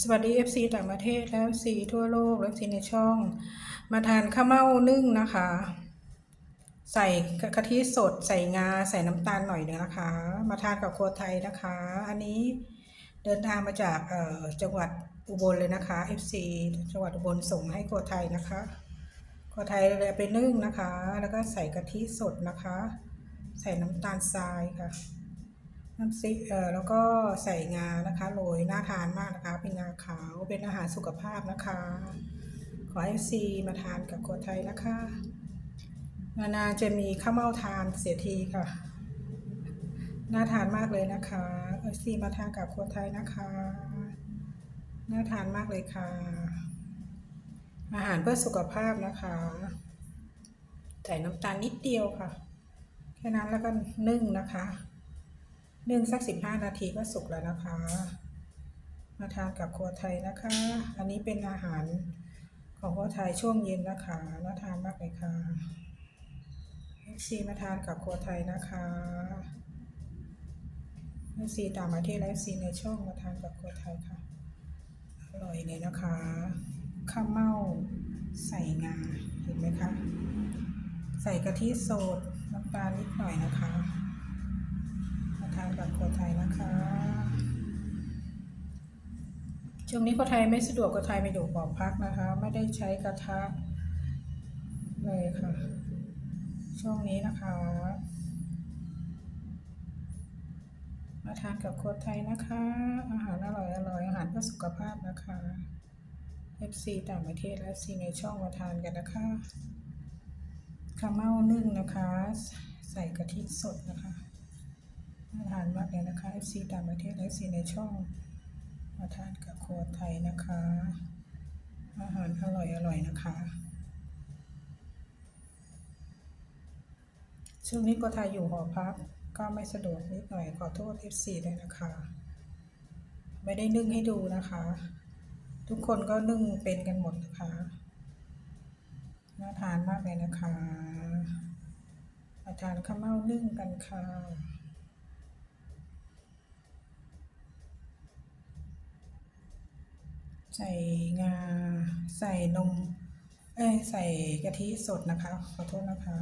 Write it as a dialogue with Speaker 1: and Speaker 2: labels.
Speaker 1: สวัสดี FC ต่างประเทศและ FC ทั่วโลกและ FC ในช่อง มาทานข้าวเม่านึ่งนะคะ ใส่กะทิสดใส่งาใส่น้ำตาลหน่อยหนึงนะคะ มาทานกับครัวไทยนะคะ อันนี้เดินทางมาจากเอ่อจังหวัดอุบลเลยนะคะ FC จังหวัดอุบลส่งให้ครัวไทยนะคะครัวไทยเลยเอาไปนึ่งนะคะ แล้วก็ใส่กะทิสดนะคะ ใส่น้ำตาลทรายค่ะ น้ำซิเอ่อแล้วก็ใส่งานะคะโรยน่าทานมากนะคะ เป็นงาขาวเป็นอาหารสุขภาพนะคะ ขอให้ซีมาทานกับคนไทยนะคะนานๆจะมีข้าวเม่าทานเสียทีค่ะ น่าทานมากเลยนะคะเอซีมาทานกับคนไทยนะคะ น่าทานมากเลยค่ะ อาหารเพื่อสุขภาพนะคะ ใส่น้ำตาลนิดเดียวค่ะ แค่นั้นแล้วก็นึ่งนะคะ นึ่งสักสิบห้านาทีก็สุกแล้วนะคะ มาทานกับครัวไทยนะคะ อันนี้เป็นอาหารของครัวไทยช่วงเย็นนะคะน่าทานมากเลยค่ะซีมาทานกับครัวไทยนะคะซีตางประเทศและซีในช่องมาทานกับครัวไทยค่ะ อร่อยเลยนะคะข้าวเม่าใส่งาเห็นไหมคะ ใส่กะทิสดน้ำตาลนิดหน่อยนะคะ ช่วงนี้ครัวไทยไม่สะดวกครัวไทยไปอยู่หอพักนะคะ ไม่ได้ใช้กระทะเลยค่ะ ช่วงนี้นะคะ มาทานกับครัวไทยนะคะ อาหารอร่อยอร่อยอาหารเพื่อสุขภาพนะคะ FC ต่างประเทศและ FC ในช่องมาทานกันนะคะข้าวเม่านึ่งนะคะ ใส่กะทิสดนะคะน่าทานมากเลยนะคะ FC ต่างประเทศและ FC ในช่อง ทานกับครัวไทยนะคะ อาหารอร่อยอร่อยนะคะ ช่วงนี้ครัวไทยอยู่หอพัก ก็ไม่สะดวกนิดหน่อยขอโทษ FC เลยนะคะ ไม่ได้นึ่งให้ดูนะคะ ทุกคนก็นึ่งเป็นกันหมดนะคะน่าทานมากเลยนะคะมาทานข้าวเม่านึ่งกันค่ะ ใส่งา ใส่นม เอ้ย ใส่กะทิสดนะคะ ขอโทษนะคะ